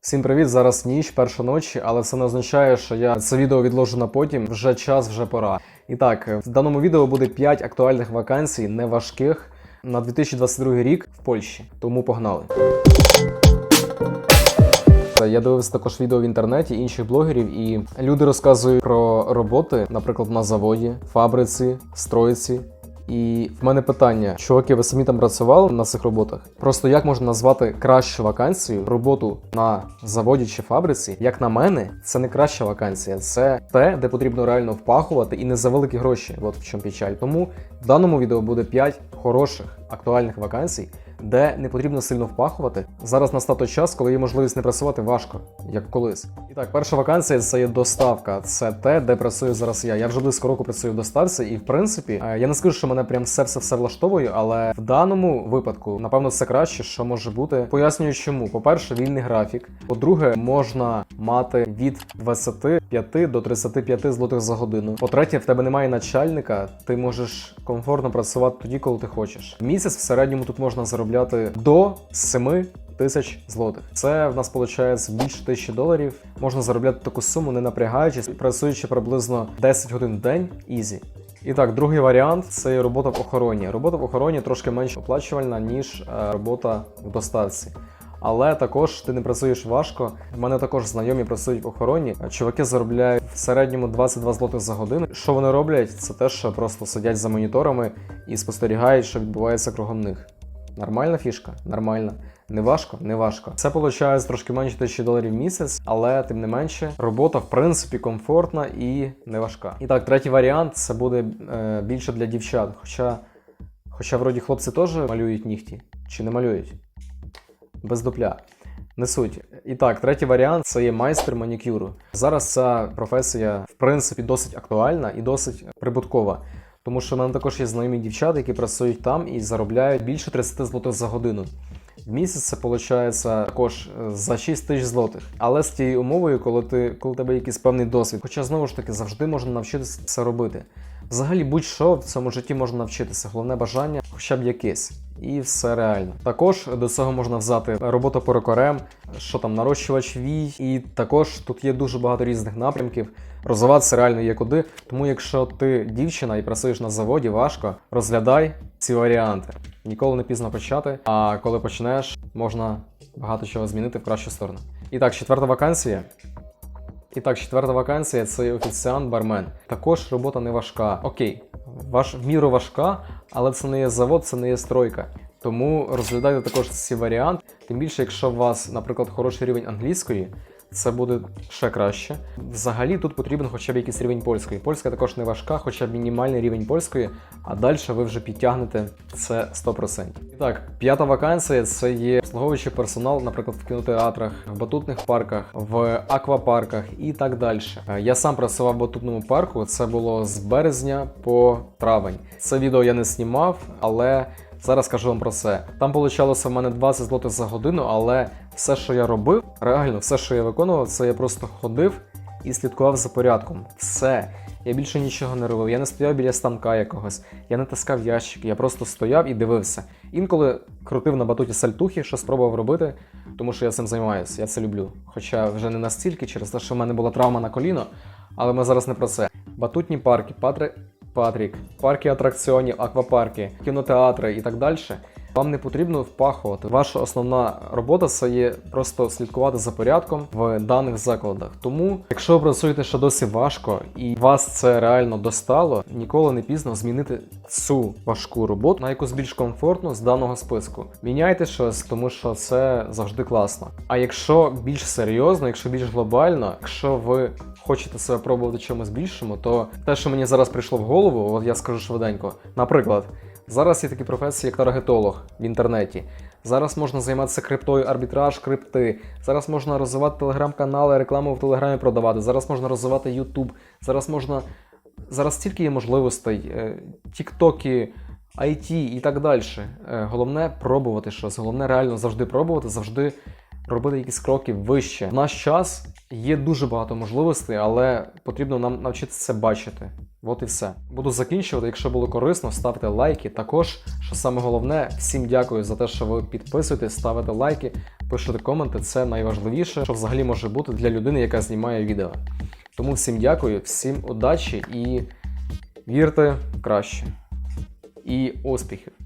Всім привіт! Зараз ніч, перша ночі, але це не означає, що я це відео відложу на потім. Вже час, вже пора. І так, в даному відео буде 5 актуальних вакансій, неважких на 2022 рік в Польщі. Тому погнали. Я дивився також відео в інтернеті інших блогерів, і люди розказують про роботи, наприклад, на заводі, фабриці, стройці. І в мене питання: чуваки, ви самі там працювали на цих роботах? Просто як можна назвати кращу вакансію роботу на заводі чи фабриці? Як на мене, це не краща вакансія, це те, де потрібно реально впахувати і не за великі гроші. От в чому печаль. Тому в даному відео буде 5 хороших актуальних вакансій, де не потрібно сильно впахувати. Зараз настав той час, коли є можливість не працювати важко, як колись. І так, перша вакансія це є доставка. Це те, де працюю зараз я. Я вже близько року працюю в доставці, і в принципі, е, я не скажу, що мене прям все все все влаштовує, але в даному випадку, напевно, це краще, що може бути. Пояснюю, чому. По-перше, вільний графік. По-друге, можна мати від 25 до 35 злотих за годину. По-третє, в тебе немає начальника, ти можеш комфортно працювати тоді, коли ти хочеш. Місяць в середньому тут можна заробляти до 7 тисяч злотих. Це в нас виходить більше тисячі доларів. Можна заробляти таку суму, не напрягаючись, працюючи приблизно 10 годин в день, ізі. І так, другий варіант це робота в охороні. Робота в охороні трошки менш оплачувальна, ніж е, робота в доставці. Але також ти не працюєш важко. У мене також знайомі працюють в охороні. Чуваки заробляють в середньому 22 злотих за годину. Що вони роблять? Це те, що просто сидять за моніторами і спостерігають, що відбувається кругом них. Нормальна фішка? Нормальна. Не важко? Не важко. Це виходить трошки менше тисячі доларів в місяць, але тим не менше, робота в принципі комфортна і не важка. І так, третій варіант це буде е, більше для дівчат. Хоча, хоча вроді хлопці теж малюють нігті, чи не малюють? Без дупля. Не суть. І так, третій варіант це є майстер манікюру. Зараз ця професія, в принципі, досить актуальна і досить прибуткова. Тому що в мене також є знайомі дівчата, які працюють там і заробляють більше 30 злотих за годину. В місяць це виходить також е, за 6 тисяч злотих. Але з тією умовою, коли ти коли тебе якийсь певний досвід. Хоча знову ж таки завжди можна навчитися це робити. Взагалі, будь-що в цьому житті можна навчитися. Головне бажання, хоча б якесь. І все реально. Також до цього можна взяти роботу перукарем, що там нарощувач вій, і також тут є дуже багато різних напрямків. Розвиватися реально є куди. Тому, якщо ти дівчина і працюєш на заводі, важко, розглядай ці варіанти. Ніколи не пізно почати. А коли почнеш, можна багато чого змінити в кращу сторону. І так, четверта вакансія. І так, четверта вакансія це офіціант-бармен. Також робота не важка. Окей, ваш в міру важка, але це не є завод, це не є стройка. Тому розглядайте також ці варіанти. Тим більше, якщо у вас, наприклад, хороший рівень англійської, це буде ще краще. Взагалі тут потрібен хоча б якийсь рівень польської. Польська також не важка, хоча б мінімальний рівень польської, а далі ви вже підтягнете це 100%. І так, п'ята вакансія це є обслуговуючий персонал, наприклад, в кінотеатрах, в батутних парках, в аквапарках і так далі. Я сам працював в батутному парку. Це було з березня по травень. Це відео я не знімав, але. Зараз скажу вам про це. Там получалося в мене 20 злотих за годину, але все, що я робив, реально, все, що я виконував, це я просто ходив і слідкував за порядком. Все. Я більше нічого не робив. Я не стояв біля станка якогось, я не таскав ящики, я просто стояв і дивився. Інколи крутив на батуті сальтухи, що спробував робити, тому що я цим займаюся, я це люблю. Хоча вже не настільки, через те, що в мене була травма на коліно, але ми зараз не про це. Батутні парки, патри. Патрік, парки атракціонів, аквапарки, кінотеатри і так далі. Вам не потрібно впахувати. Ваша основна робота це є просто слідкувати за порядком в даних закладах. Тому, якщо ви працюєте ще досі важко і вас це реально достало, ніколи не пізно змінити цю важку роботу на якусь більш комфортну з даного списку. Міняйте щось, тому що це завжди класно. А якщо більш серйозно, якщо більш глобально, якщо ви хочете себе пробувати чомусь більшому, то те, що мені зараз прийшло в голову, от я скажу швиденько. Наприклад, зараз є такі професії, як таргетолог в інтернеті. Зараз можна займатися криптою, арбітраж, крипти. Зараз можна розвивати телеграм-канали, рекламу в телеграмі продавати. Зараз можна розвивати Ютуб. Зараз можна. Зараз стільки є можливостей, тіктоки, IT і так далі. Головне пробувати щось. Головне реально завжди пробувати, завжди робити якісь кроки вище. В наш час є дуже багато можливостей, але потрібно нам навчитися це бачити. От і все. Буду закінчувати. Якщо було корисно, ставте лайки. Також, що саме головне, всім дякую за те, що ви підписуєтесь, ставите лайки, пишете коменти. Це найважливіше, що взагалі може бути для людини, яка знімає відео. Тому всім дякую, всім удачі і вірте в краще. І успіхів!